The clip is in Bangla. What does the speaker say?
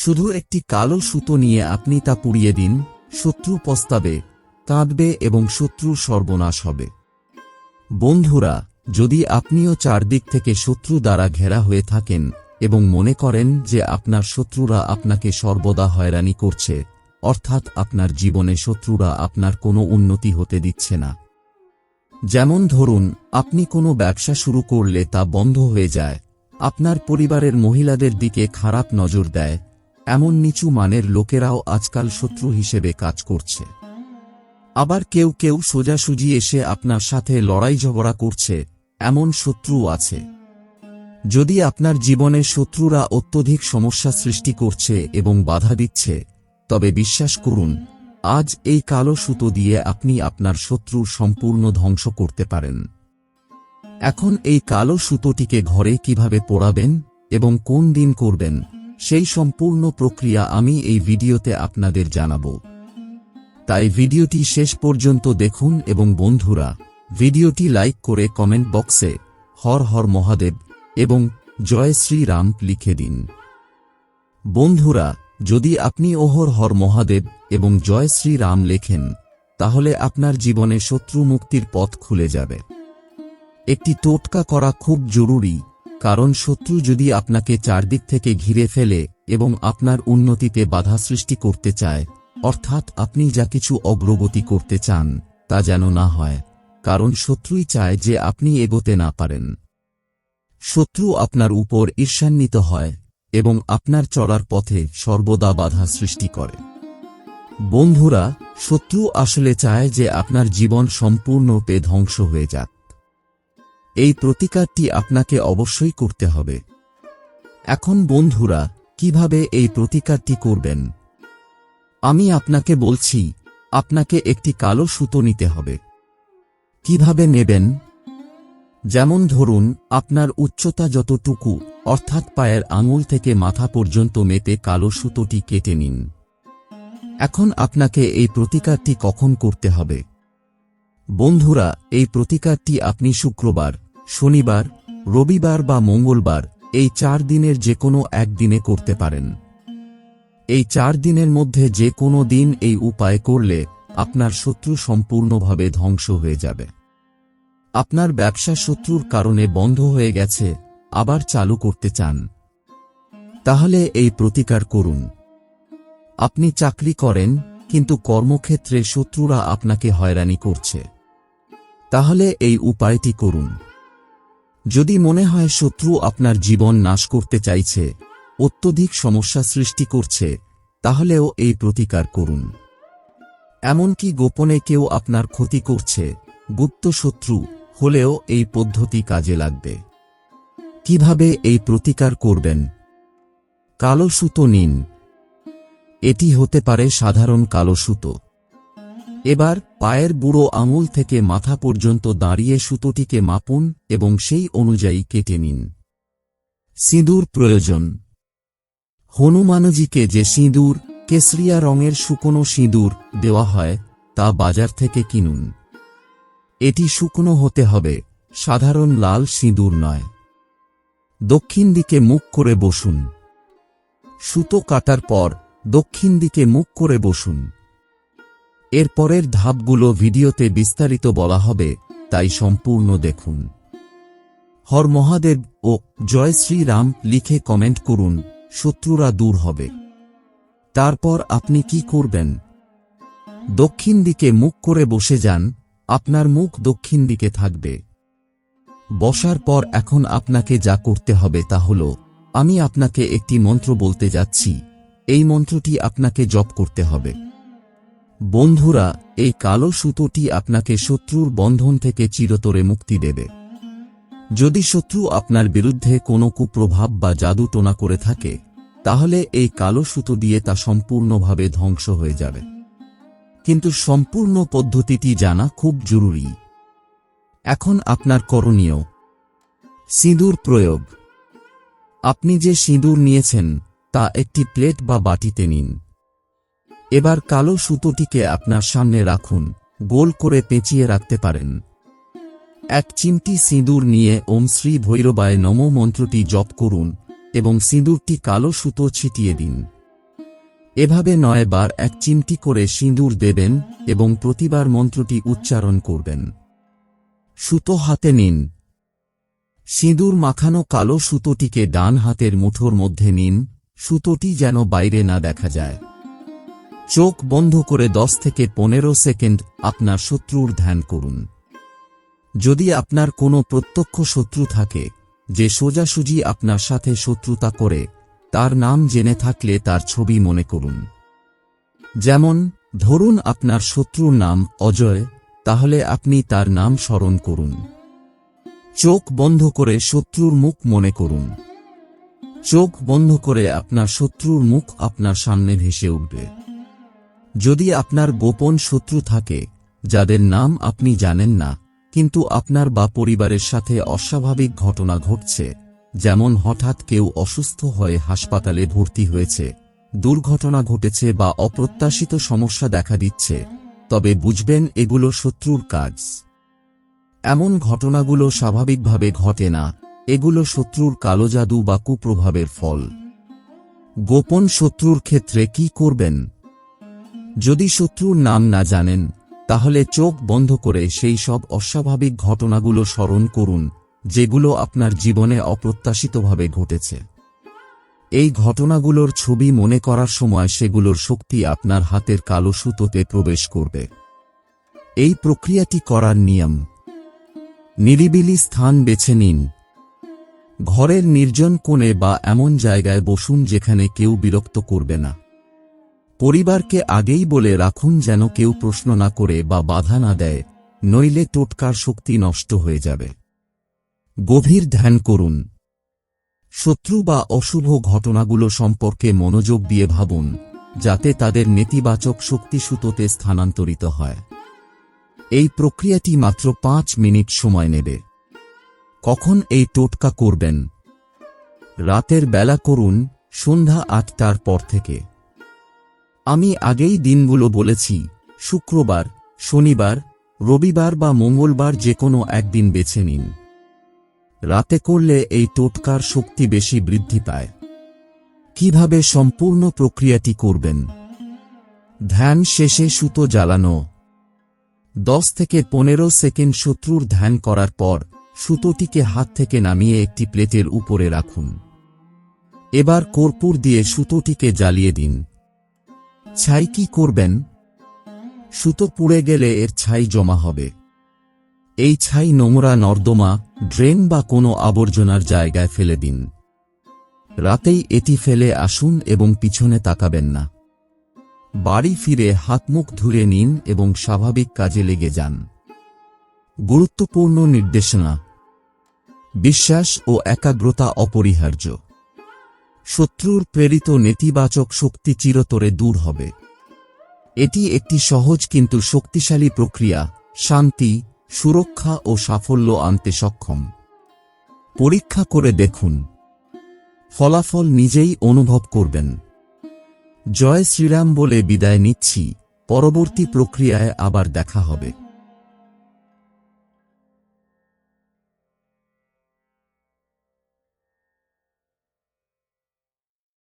শুধু একটি কালো সুতো নিয়ে আপনি তা পুড়িয়ে দিন, শত্রু পস্তাবে, কাঁদবে এবং শত্রুর সর্বনাশ হবে। বন্ধুরা, যদি আপনিও চারদিক থেকে শত্রু দ্বারা ঘেরা হয়ে থাকেন এবং মনে করেন যে আপনার শত্রুরা আপনাকে সর্বদা হয়রানি করছে, অর্থাৎ আপনার জীবনে শত্রুরা আপনার কোনো উন্নতি হতে দিচ্ছে না। যেমন ধরুন, আপনি কোনো ব্যবসা শুরু করলে তা বন্ধ হয়ে যায়, আপনার পরিবারের মহিলাদের দিকে খারাপ নজর দেয় এমন নিচু মানের লোকেরাও আজকাল শত্রু হিসেবে কাজ করছে। আবার কেউ কেউ সোজাসুজি এসে আপনার সাথে লড়াই ঝগড়া করছে, এমন শত্রু আছে। যদি আপনার জীবনে শত্রুরা অত্যধিক সমস্যা সৃষ্টি করছে এবং বাধা দিচ্ছে, তবে বিশ্বাস করুন, আজ এই কালো সুতো দিয়ে আপনি আপনার শত্রুর সম্পূর্ণ ধ্বংস করতে পারেন। এখন এই কালো সুতোটিকে ঘরে কীভাবে পোড়াবেন এবং কোন দিন করবেন সেই সম্পূর্ণ প্রক্রিয়া আমি এই ভিডিওতে আপনাদের জানাব। তাই ভিডিওটি শেষ পর্যন্ত দেখুন এবং বন্ধুরা, ভিডিওটি লাইক করে কমেন্ট বক্সে হর হর মহাদেব এবং জয় শ্রীরাম লিখে দিন। বন্ধুরা, যদি আপনি ওহর হর মহাদেব এবং জয় শ্রীরাম লেখেন, তাহলে আপনার জীবনে শত্রু মুক্তির পথ খুলে যাবে। একটি টোটকা করা খুব জরুরি কারণ শত্রু যদি আপনাকে চারদিক থেকে ঘিরে ফেলে এবং আপনার উন্নতিতে বাধা সৃষ্টি করতে চায়, অর্থাৎ আপনি যা কিছু অগ্রগতি করতে চান, তা যেন না হয়, কারণ শত্রুই চায় যে আপনি এগোতে না পারেন। শত্রু আপনার উপর ঈর্ষান্বিত হয় এবং আপনার চড়ার পথে সর্বদা বাধা সৃষ্টি করে। বন্ধুরা, শত্রু আসলে চায় যে আপনার জীবন সম্পূর্ণরূপে ধ্বংস হয়ে যাক। এই প্রতিকারটি আপনাকে অবশ্যই করতে হবে। এখন বন্ধুরা, কীভাবে এই প্রতিকারটি করবেন? আমি আপনাকে বলছি, আপনাকে একটি কালো সুতো নিতে হবে। কীভাবে নেবেন? যেমন ধরুন, আপনার উচ্চতা যতটুকু, অর্থাৎ পায়ের আঙুল থেকে মাথা পর্যন্ত মেপে কালো সুতোটি কেটে নিন। এখন আপনাকে এই প্রতিকারটি কখন করতে হবে? বন্ধুরা, এই প্রতিকারটি আপনি শুক্রবার, শনিবার, রবিবার বা মঙ্গলবার, এই চার দিনের যে কোনো একদিনে করতে পারেন। এই চার দিনের মধ্যে যে কোনো দিন এই উপায় করলে আপনার শত্রু সম্পূর্ণভাবে ধ্বংস হয়ে যাবে। আপনার ব্যবসা শত্রুর কারণে বন্ধ হয়ে গেছে, আবার চালু করতে চান। তাহলে এই প্রতিকার করুন। আপনি চাকরি করেন, কিন্তু কর্মক্ষেত্রে শত্রুরা আপনাকে হয়রানি করছে। তাহলে এই উপায়টি করুন। যদি মনে হয় শত্রু আপনার জীবন নাশ করতে চাইছে, অত্যধিক সমস্যা সৃষ্টি করছে, তাহলেও এই প্রতিকার করুন। এমনকি গোপনে কেউ আপনার ক্ষতি করছে, গুপ্ত শত্রু হলেও এই পদ্ধতি কাজে লাগবে। কীভাবে এই প্রতিকার করবেন? কালো সুতো নিন। এটি হতে পারে সাধারণ কালো সুতো। এবার পায়ের বুড়ো আঙুল থেকে মাথা পর্যন্ত দাঁড়িয়ে সুতোটিকে মাপুন এবং সেই অনুযায়ী কেটে নিন। সিঁদুর প্রয়োজন। হনুমানজিকে যে সিঁদুর কেসরিয়া রঙের শুকনো সিঁদুর দেওয়া হয়, তা বাজার থেকে কিনুন। এটি শুকনো হতে হবে, সাধারণ লাল সিঁদুর নয়। দক্ষিণ দিকে মুখ করে বসুন। সুতো কাটার পর দক্ষিণ দিকে মুখ করে বসুন। এর পরের ধাপগুলো ভিডিওতে বিস্তারিত বলা হবে, তাই সম্পূর্ণ দেখুন। হর মহাদেব ও জয় শ্রীরাম লিখে কমেন্ট করুন, শত্রুরা দূর হবে। তারপর আপনি কি করবেন? দক্ষিণ দিকে মুখ করে বসে যান, আপনার মুখ দক্ষিণ দিকে থাকবে। বসার পর এখন আপনাকে যা করতে হবে তা হল, আমি আপনাকে একটি মন্ত্র বলতে যাচ্ছি, এই মন্ত্রটি আপনাকে জপ করতে হবে। বন্ধুরা, এই কালো সুতোটি আপনাকে শত্রুর বন্ধন থেকে চিরতরে মুক্তি দেবে। যদি শত্রু আপনার বিরুদ্ধে কোনো কুপ্রভাব বা জাদু টোনা করে থাকে, তাহলে এই কালো সুতো দিয়ে তা সম্পূর্ণভাবে ধ্বংস হয়ে যাবে। কিন্তু সম্পূর্ণ পদ্ধতিটি জানা খুব জরুরি। এখন আপনার করণীয়। সিঁদুর প্রয়োগ। আপনি যে সিঁদুর নিয়েছেন, তা একটি প্লেট বা বাটিতে নিন। এবার কালো সুতোটিকে আপনার সামনে রাখুন, গোল করে পেঁচিয়ে রাখতে পারেন। এক চিমটি সিঁদুর নিয়ে ওম শ্রী ভৈরবায় নম মন্ত্রটি জপ করুন এবং সিঁদুরটি কালো সুতো ছিটিয়ে দিন। এভাবে নয় বার এক চিমটি করে সিঁদুর দেবেন এবং প্রতিবার মন্ত্রটি উচ্চারণ করবেন। সুতো হাতে নিন। সিঁদুর মাখানো কালো সুতোটিকে ডান হাতের মুঠোর মধ্যে নিন, সুতোটি যেন বাইরে না দেখা যায়। চোখ বন্ধ করে দশ থেকে পনেরো সেকেন্ড আপনার শত্রুর ধ্যান করুন। যদি আপনার কোনো প্রত্যক্ষ শত্রু থাকে, যে সোজাসুজি আপনার সাথে শত্রুতা করে, তার নাম জেনে থাকলে তার ছবি মনে করুন। যেমন, ধরুন আপনার শত্রুর নাম অজয়, তাহলে আপনি তার নাম স্মরণ করুন। চোখ বন্ধ করে শত্রুর মুখ মনে করুন। চোখ বন্ধ করে আপনার শত্রুর মুখ আপনার সামনে ভেসে উঠবে। যদি আপনার গোপন শত্রু থাকে, যাদের নাম আপনি জানেন না, কিন্তু আপনার বা পরিবারের সাথে অস্বাভাবিক ঘটনা ঘটছে, যেমন হঠাৎ কেউ অসুস্থ হয়ে হাসপাতালে ভর্তি হয়েছে, দুর্ঘটনা ঘটেছে বা অপ্রত্যাশিত সমস্যা দেখা দিচ্ছে, তবে বুঝবেন এগুলো শত্রুর কাজ। এমন ঘটনাগুলো স্বাভাবিকভাবে ঘটে না, এগুলো শত্রুর কালো জাদু বা কুপ্রভাবের ফল। গোপন শত্রুর ক্ষেত্রে কি করবেন? যদি শত্রুর নাম না জানেন, তাহলে চোখ বন্ধ করে সেই সব অস্বাভাবিক ঘটনাগুলো স্মরণ করুন, যেগুলো আপনার জীবনে অপ্রত্যাশিতভাবে ঘটেছে। এই ঘটনাগুলোর ছবি মনে করার সময় সেগুলোর শক্তি আপনার হাতের কালো সুতোতে প্রবেশ করবে। এই প্রক্রিয়াটি করার নিয়ম। নিরিবিলি স্থান বেছে নিন। ঘরের নির্জন কোণে বা এমন জায়গায় বসুন যেখানে কেউ বিরক্ত করবে না। পরিবারকে আগেই বলে রাখুন যেন কেউ প্রশ্ন না করে বা বাধা না দেয়, নইলে টোটকার শক্তি নষ্ট হয়ে যাবে। গভীর ধ্যান করুন। শত্রু বা অশুভ ঘটনাগুলো সম্পর্কে মনোযোগ দিয়ে ভাবুন, যাতে তাদের নেতিবাচক শক্তি সুতোতে স্থানান্তরিত হয়। এই প্রক্রিয়াটি মাত্র পাঁচ মিনিট সময় নেবে। কখন এই টোটকা করবেন? রাতের বেলা করুন, সন্ধ্যা আটটার পর থেকে। আমি আগেই দিনগুলো বলেছি, শুক্রবার, শনিবার, রবিবার বা মঙ্গলবার যে কোনো একদিন বেছে নিন। রাতে করলে এই টোটকার শক্তি বেশি বৃদ্ধি পায়। কীভাবে সম্পূর্ণ প্রক্রিয়াটি করবেন? ধ্যান শেষে সুতো জ্বালানো। দশ থেকে পনেরো সেকেন্ড শত্রুর ধ্যান করার পর সুতোটিকে হাত থেকে নামিয়ে একটি প্লেটের উপরে রাখুন। এবার কর্পূর দিয়ে সুতোটিকে জ্বালিয়ে দিন। ছাই কি করবেন? সুতো পুড়ে গেলে এর ছাই জমা হবে। এই ছাই নোংরা নর্দমা, ড্রেন বা কোনো আবর্জনার জায়গায় ফেলে দিন। রাতেই এটি ফেলে আসুন এবং পিছনে তাকাবেন না। বাড়ি ফিরে হাতমুখ ধুয়ে নিন এবং স্বাভাবিক কাজে লেগে যান। গুরুত্বপূর্ণ নির্দেশনা। বিশ্বাস ও একাগ্রতা অপরিহার্য। শত্রুর প্রেরিত নেতিবাচক শক্তি চিরতরে দূর হবে। এটি একটি সহজ কিন্তু শক্তিশালী প্রক্রিয়া, শান্তি, সুরক্ষা ও সাফল্য আনতে সক্ষম। পরীক্ষা করে দেখুন। ফলাফল নিজেই অনুভব করবেন। জয় শ্রীরাম বলে বিদায় নিচ্ছি। পরবর্তী প্রক্রিয়ায় আবার দেখা হবে।